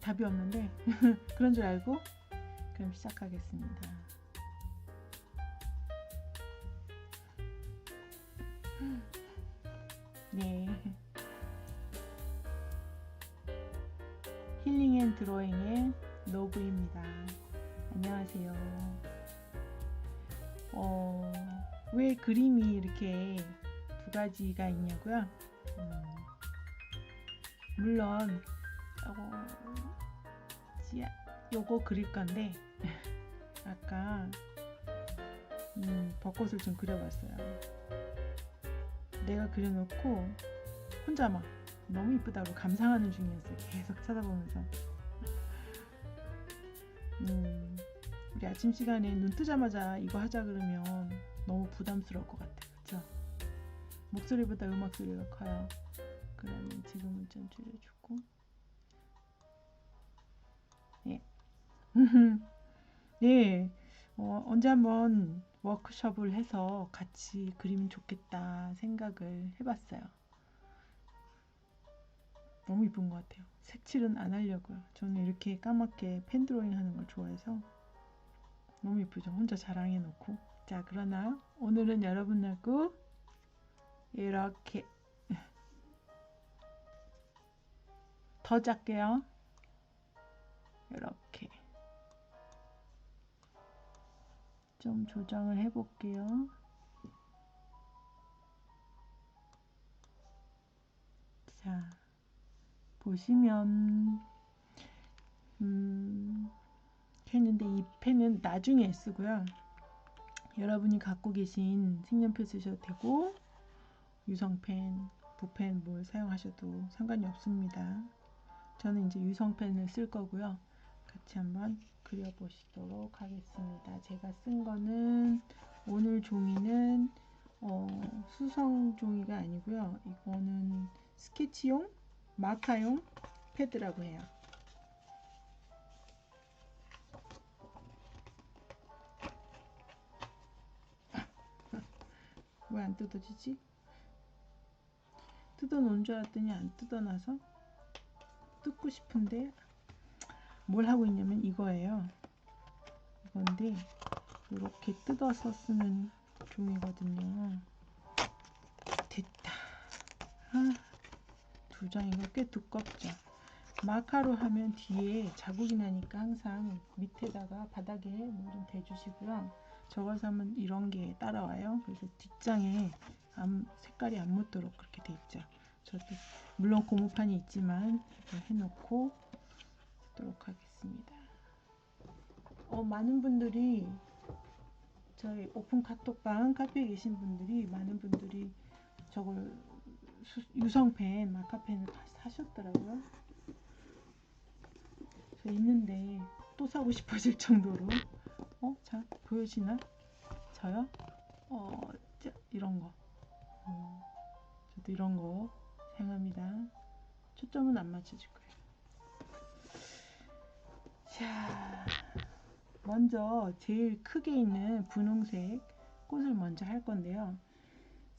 답이 없는데 그런 줄 알고 그럼 시작하겠습니다. 네. 힐링 앤 드로잉의 노브입니다. 안녕하세요. 어, 왜 그림이 이렇게 두 가지가 있냐고요? 음, 물론 어, 지야, 요거 그릴 건데 아까 음, 벚꽃을 좀 그려봤어요. 내가 그려놓고 혼자 막 너무 이쁘다고 감상하는 중이었어요. 계속 쳐다보면서. 음, 우리 아침 시간에 눈 뜨자마자 이거 하자 그러면 너무 부담스러울 것 같아요. 그쵸? 목소리보다 음악 소리가 커요. 그러면 지금은 좀 줄여주고. 네. 어, 언제 한번 워크숍을 해서 같이 그리면 좋겠다 생각을 해봤어요. 너무 이쁜 것 같아요. 색칠은 안 하려고요. 저는 이렇게 까맣게 펜 드로잉 하는 걸 좋아해서 너무 이쁘죠. 혼자 자랑해 놓고. 자, 그러나 오늘은 여러분하고 이렇게 더 작게요. 이렇게 좀 조정을 해 볼게요. 자, 보시면 음, 했는데 이 펜은 나중에 쓰고요. 여러분이 갖고 계신 색연필 쓰셔도 되고 유성펜, 붓펜 뭘 사용하셔도 상관이 없습니다. 저는 이제 유성펜을 쓸 거고요. 같이 한번 그려보시도록 하겠습니다. 제가 쓴 거는 오늘 종이는 어, 수성 종이가 아니고요. 이거는 스케치용, 마카용 패드라고 해요. 왜 안 뜯어지지? 뜯어 놓은 줄 알았더니 안 뜯어놔서 뜯고 싶은데 뭘 하고 있냐면 이거예요. 이건데 이렇게 뜯어서 쓰는 종이거든요. 됐다. 아, 두 장이가 꽤 두껍죠. 마카로 하면 뒤에 자국이 나니까 항상 밑에다가 바닥에 뭐 좀 대주시고요. 저거서 하면 이런 게 따라와요. 그래서 뒷장에 안- 색깔이 안 묻도록 그렇게 돼 있죠. 저도 물론 고무판이 있지만 이거 해놓고 하도록 하겠습니다. 어, 많은 분들이 저희 오픈 카톡방 카페에 계신 분들이 많은 분들이 저걸 수- 유성펜 마카펜을 다 사셨더라고요. 저 있는데 또 사고 싶어질 정도로 어, 자 보여지나? 저요? 어, 자, 이런 거. 어, 저도 이런 거 사용합니다. 초점은 안 맞춰줄 거예요. 자, 먼저 제일 크게 있는 분홍색 꽃을 먼저 할 건데요.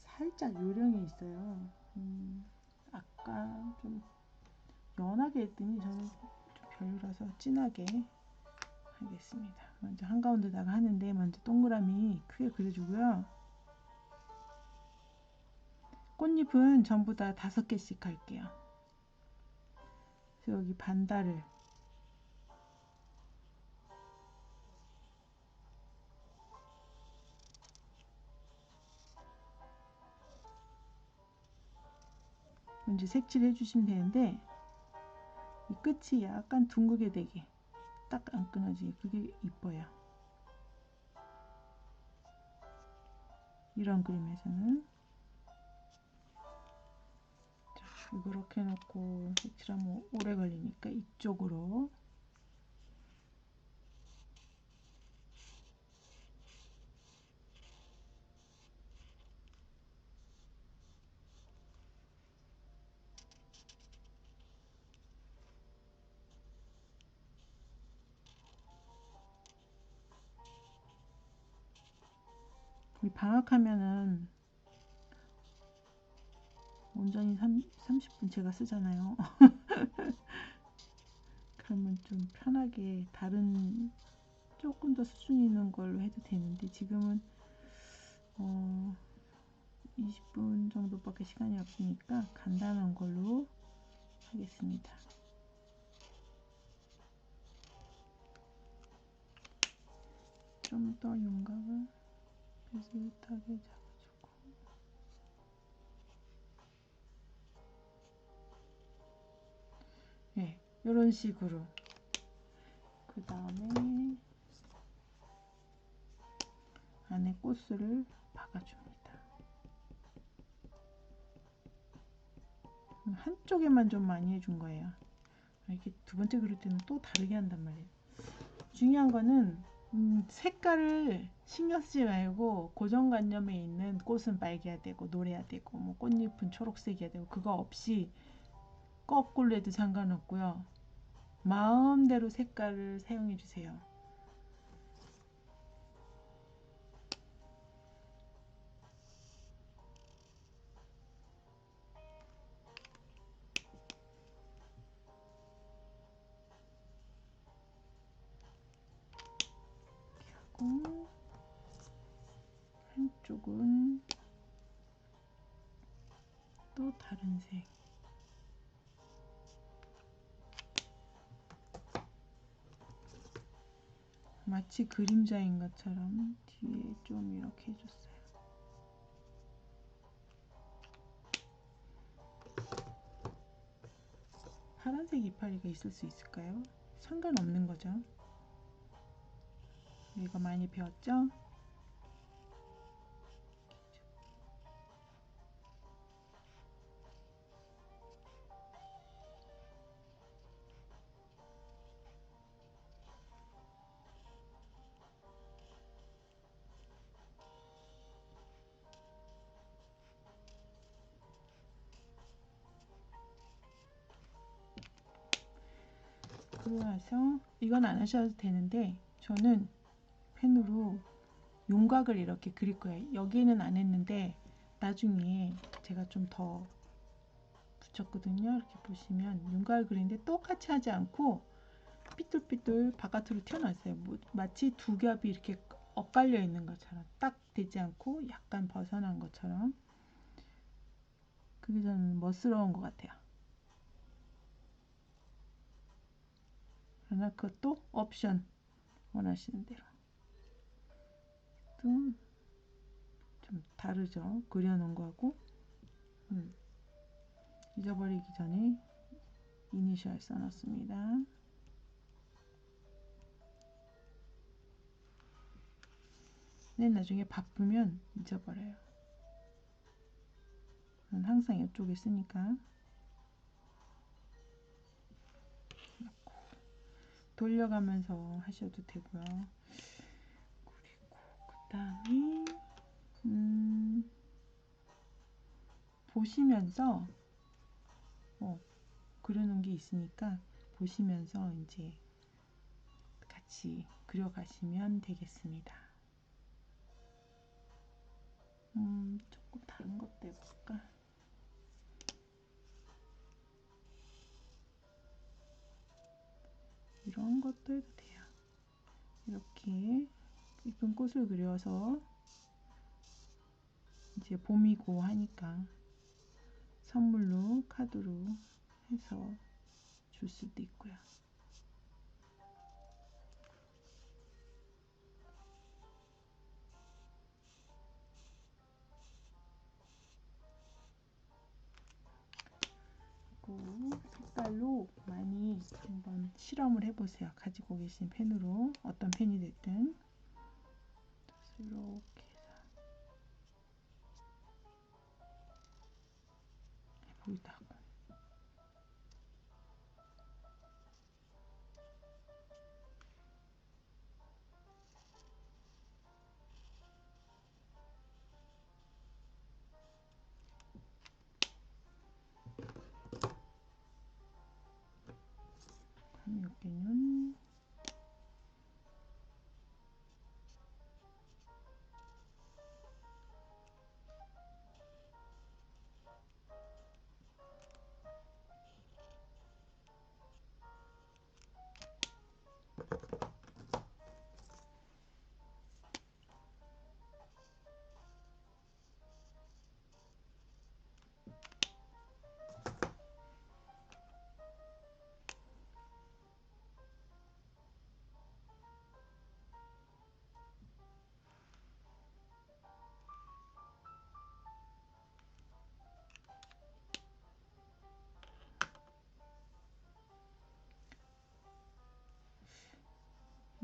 살짝 요령이 있어요. 음, 아까 좀 연하게 했더니 저는 좀 별로라서 진하게 하겠습니다. 먼저 한가운데다가 하는데 먼저 동그라미 크게 그려주고요. 꽃잎은 전부 다 다섯 개씩 할게요. 여기 반달을 먼저 색칠해 주시면 되는데 이 끝이 약간 둥글게 되게 딱 안 끊어지게 그게 이뻐요. 이런 그림에서는 자, 이렇게 해놓고 색칠하면 오래 걸리니까 이쪽으로 이 방학하면은 온전히 3, 30분 제가 쓰잖아요. 그러면 좀 편하게 다른 조금 더 수준 있는 걸로 해도 되는데 지금은 어 20분 정도밖에 시간이 없으니까 간단한 걸로 하겠습니다. 좀 더 윤곽을 비슷하게 잡아주고 네, 이런 식으로 그 다음에 안에 꽃을 박아줍니다. 한쪽에만 좀 많이 해준 거예요. 이렇게 두 번째 그릴 때는 또 다르게 한단 말이에요. 중요한 거는 음, 색깔을 신경 쓰지 말고 고정관념에 있는 꽃은 빨개야 되고 노래야 되고 뭐 꽃잎은 초록색이야 되고 그거 없이 거꾸로 해도 상관없고요. 마음대로 색깔을 사용해 주세요. 하고 한쪽은 또 다른 색 마치 그림자인 것처럼 뒤에 좀 이렇게 해줬어요. 파란색 이파리가 있을 수 있을까요? 상관없는 거죠. 이거 많이 배웠죠? 그러고 나서 이건 안 하셔도 되는데 저는 펜으로 윤곽을 이렇게 그릴 거예요. 여기는 안 했는데 나중에 제가 좀 더 붙였거든요. 이렇게 보시면 윤곽을 그리는데 똑같이 하지 않고 삐뚤삐뚤 바깥으로 튀어나왔어요. 뭐, 마치 두 겹이 이렇게 엇갈려 있는 것처럼 딱 되지 않고 약간 벗어난 것처럼 그게 저는 멋스러운 것 같아요. 그러나 그것도 옵션 원하시는 대로 좀 다르죠? 그려놓은 거하고? 음. 잊어버리기 전에 이니셜 써놨습니다. 네, 나중에 바쁘면 잊어버려요. 항상 이쪽에 쓰니까. 돌려가면서 하셔도 되고요. 다음에 음, 보시면서 어, 그려놓은 게 있으니까 보시면서 이제 같이 그려가시면 되겠습니다. 음, 조금 다른 것도 해볼까? 이런 것도 해도 돼요. 이렇게 이쁜 꽃을 그려서 이제 봄이고 하니까 선물로 카드로 해서 줄 수도 있고요. 색깔로 많이 한번 실험을 해보세요. 가지고 계신 펜으로 어떤 펜이 됐든 이렇게. 해서 해보기도 하고 여기는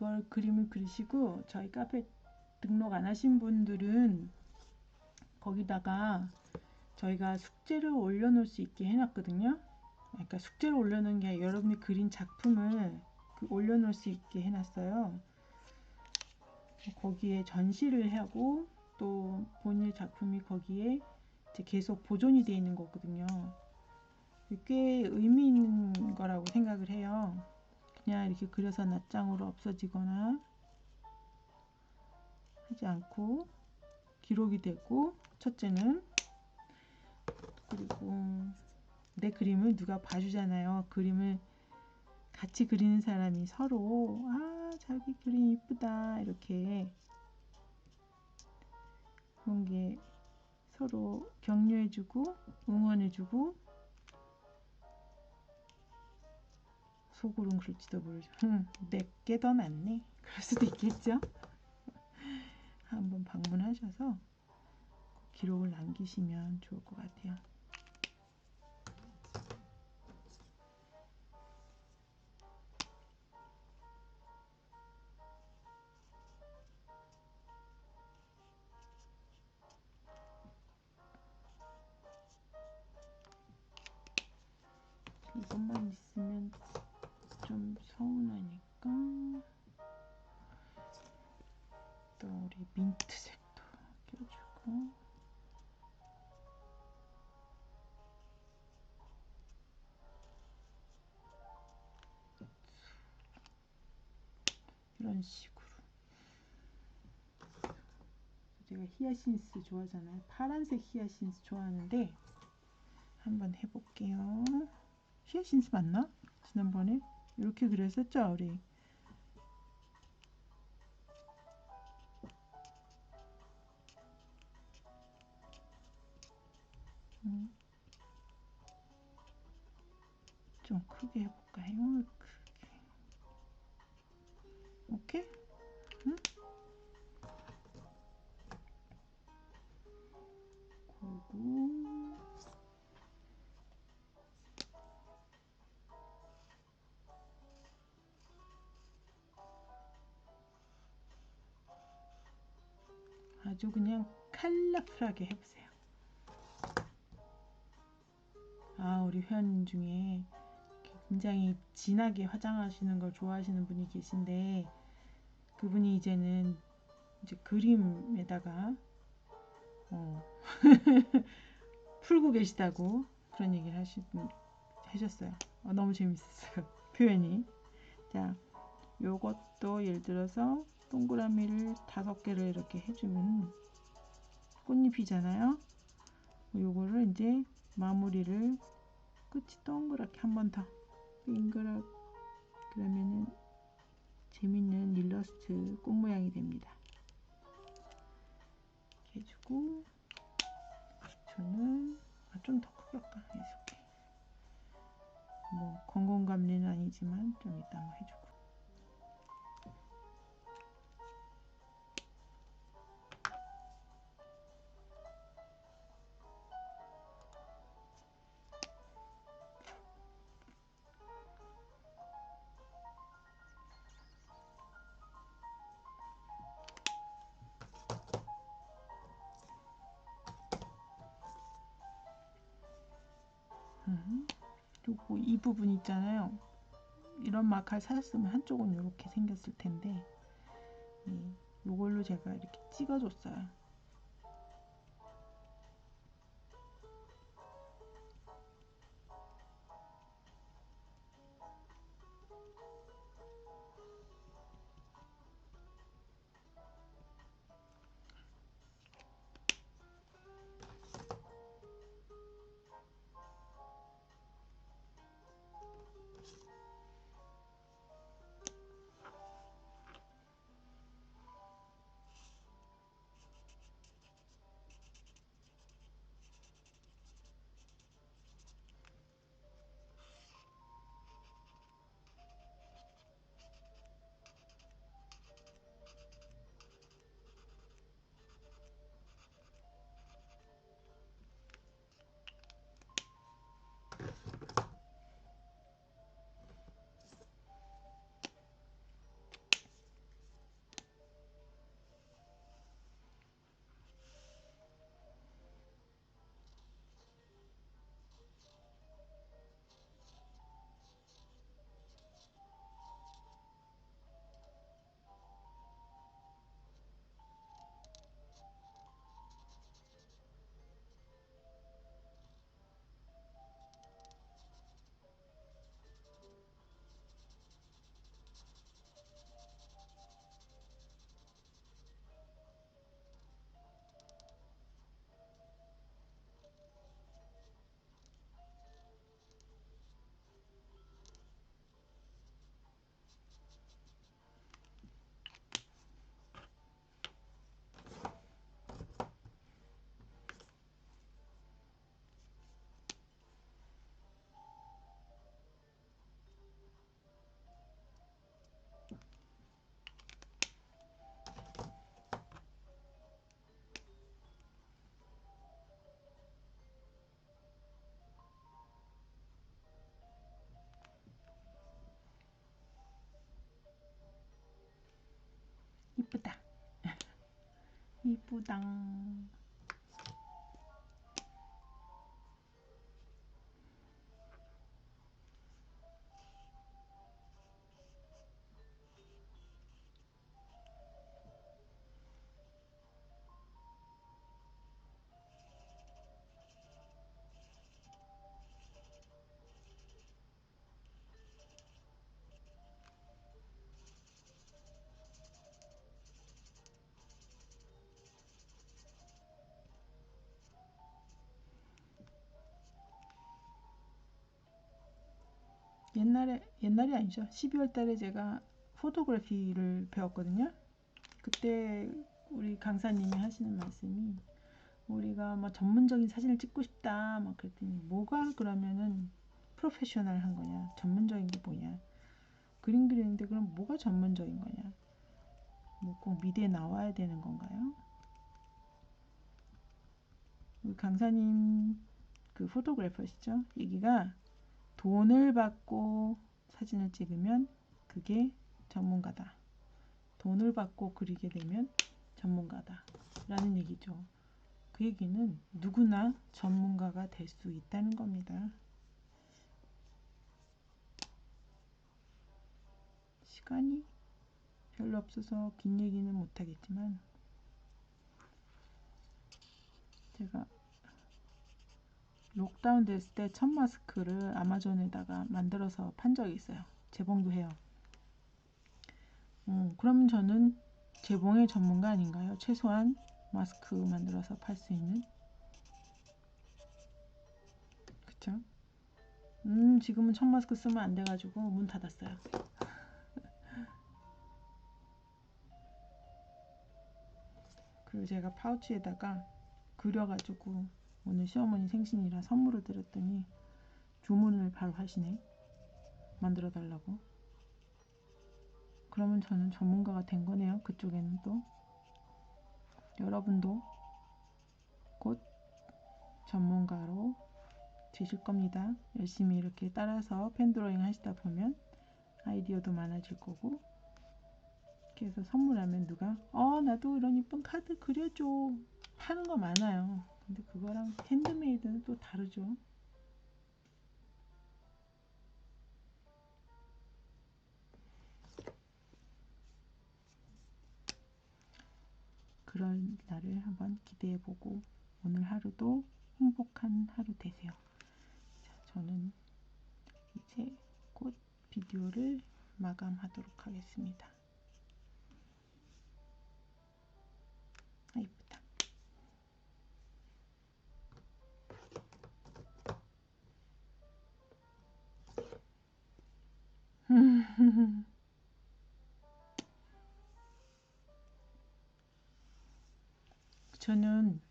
이걸 그림을 그리시고 저희 카페 등록 안 하신 분들은 거기다가 저희가 숙제를 올려놓을 수 있게 해놨거든요. 그러니까 숙제를 올려놓은 게 여러분이 그린 작품을 그 올려놓을 수 있게 해놨어요. 거기에 전시를 하고 또 본인의 작품이 거기에 계속 보존이 되어 있는 거거든요. 꽤 의미 있는 거라고 생각을 해요. 그냥 이렇게 그려서 낱장으로 없어지거나 하지 않고 기록이 되고 첫째는 그리고 내 그림을 누가 봐주잖아요. 그림을 같이 그리는 사람이 서로 아 자기 그림 이쁘다 이렇게 그런 게 서로 격려해주고 응원해주고 속으로는 그럴지도 모르죠. 내게 더 낫네. 그럴 수도 있겠죠. 한번 방문하셔서 기록을 남기시면 좋을 것 같아요. 민트색도 껴주고. 이런 식으로. 제가 히아신스 좋아하잖아요. 파란색 히아신스 좋아하는데 한번 해볼게요. 히아신스 맞나? 지난번에? 이렇게 그렸었죠 우리 좀 크게 해볼까요? 크게 오케이? 응? 그리고 아주 그냥 컬러풀하게 해보세요. 아, 우리 회원님 중에 굉장히 진하게 화장하시는 걸 좋아하시는 분이 계신데 그분이 이제는 이제 그림에다가 어 풀고 계시다고 그런 얘기를 하시, 하셨어요. 어, 너무 재밌었어요. 표현이. 자, 요것도 예를 들어서 동그라미를 다섯 개를 이렇게 해주면 꽃잎이잖아요. 요거를 이제 마무리를 끝이 동그랗게 한 번 더 빙그랗 그러면은 재밌는 일러스트 꽃 모양이 됩니다. 이렇게 해주고 저는 아, 좀 더 크게 할까? 이렇게 뭐 건공감리는 아니지만 좀 이따 한번 음, 부분 있잖아요. 이런 마카를 사셨으면 한쪽은 이렇게 생겼을 텐데 예, 요걸로 제가 이렇게 찍어줬어요. 이쁘다. 이쁘당. 옛날에 옛날이 아니죠. 12월 달에 제가 포토그래피를 배웠거든요. 그때 우리 강사님이 하시는 말씀이 우리가 뭐 전문적인 사진을 찍고 싶다 막 그랬더니 뭐가 그러면은 프로페셔널한 거냐 전문적인 게 뭐냐 그림 그리는데 그럼 뭐가 전문적인 거냐 뭐 꼭 미대에 나와야 되는 건가요? 우리 강사님 그 포토그래퍼시죠 얘기가 돈을 받고 사진을 찍으면 그게 전문가다. 돈을 받고 그리게 되면 전문가다. 라는 얘기죠. 그 얘기는 누구나 전문가가 될 수 있다는 겁니다. 시간이 별로 없어서 긴 얘기는 못하겠지만 제가 록다운 됐을 때 첫 마스크를 아마존에다가 만들어서 판 적이 있어요. 재봉도 해요. 음, 그러면 저는 재봉의 전문가 아닌가요? 최소한 마스크 만들어서 팔 수 있는. 그쵸? 음, 지금은 첫 마스크 쓰면 안 돼가지고 문 닫았어요. 그리고 제가 파우치에다가 그려가지고 오늘 시어머니 생신이라 선물을 드렸더니 주문을 바로 하시네. 만들어 달라고. 그러면 저는 전문가가 된 거네요. 그쪽에는 또. 여러분도 곧 전문가로 되실 겁니다. 열심히 이렇게 따라서 펜드로잉 하시다 보면 아이디어도 많아질 거고 그래서 선물하면 누가 어 나도 이런 이쁜 카드 그려줘 하는 거 많아요. 근데 그거랑 핸드메이드는 또 다르죠. 그런 날을 한번 기대해 보고 오늘 하루도 행복한 하루 되세요. 자, 저는 이제 곧 비디오를 마감하도록 하겠습니다.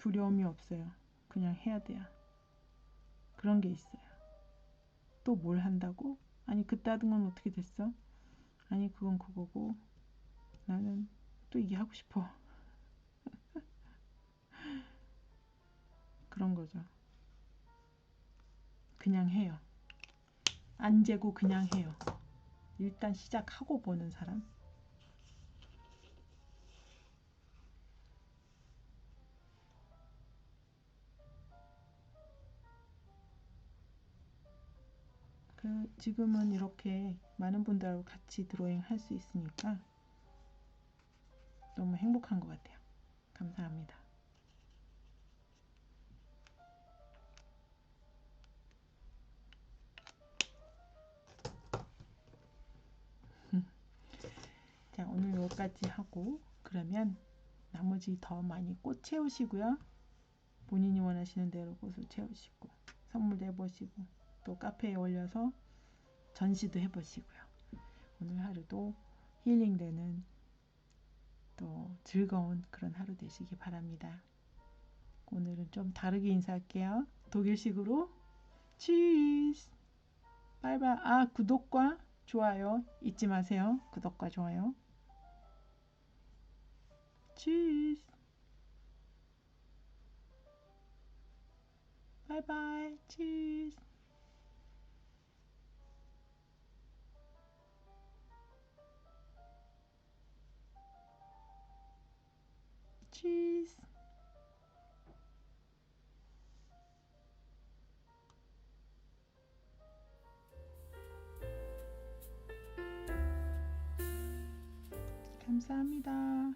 두려움이 없어요. 그냥 해야 돼요. 그런 게 있어요. 또 뭘 한다고? 아니 그따 하던 건 어떻게 됐어? 아니 그건 그거고 나는 또 이게 하고 싶어. 그런 거죠. 그냥 해요. 안 재고 그냥 해요. 일단 시작하고 보는 사람. 그 지금은 이렇게 많은 분들하고 같이 드로잉 할 수 있으니까 너무 행복한 것 같아요. 감사합니다. 자, 오늘 여기까지 하고 그러면 나머지 더 많이 꽃 채우시고요. 본인이 원하시는 대로 꽃을 채우시고 선물도 해보시고 또 카페에 올려서 전시도 해보시고요. 오늘 하루도 힐링되는 또 즐거운 그런 하루 되시기 바랍니다. 오늘은 좀 다르게 인사할게요. 독일식으로 치즈 바이바이 아 구독과 좋아요 잊지 마세요. 구독과 좋아요 bye. Tschüss. 치즈. 감사합니다.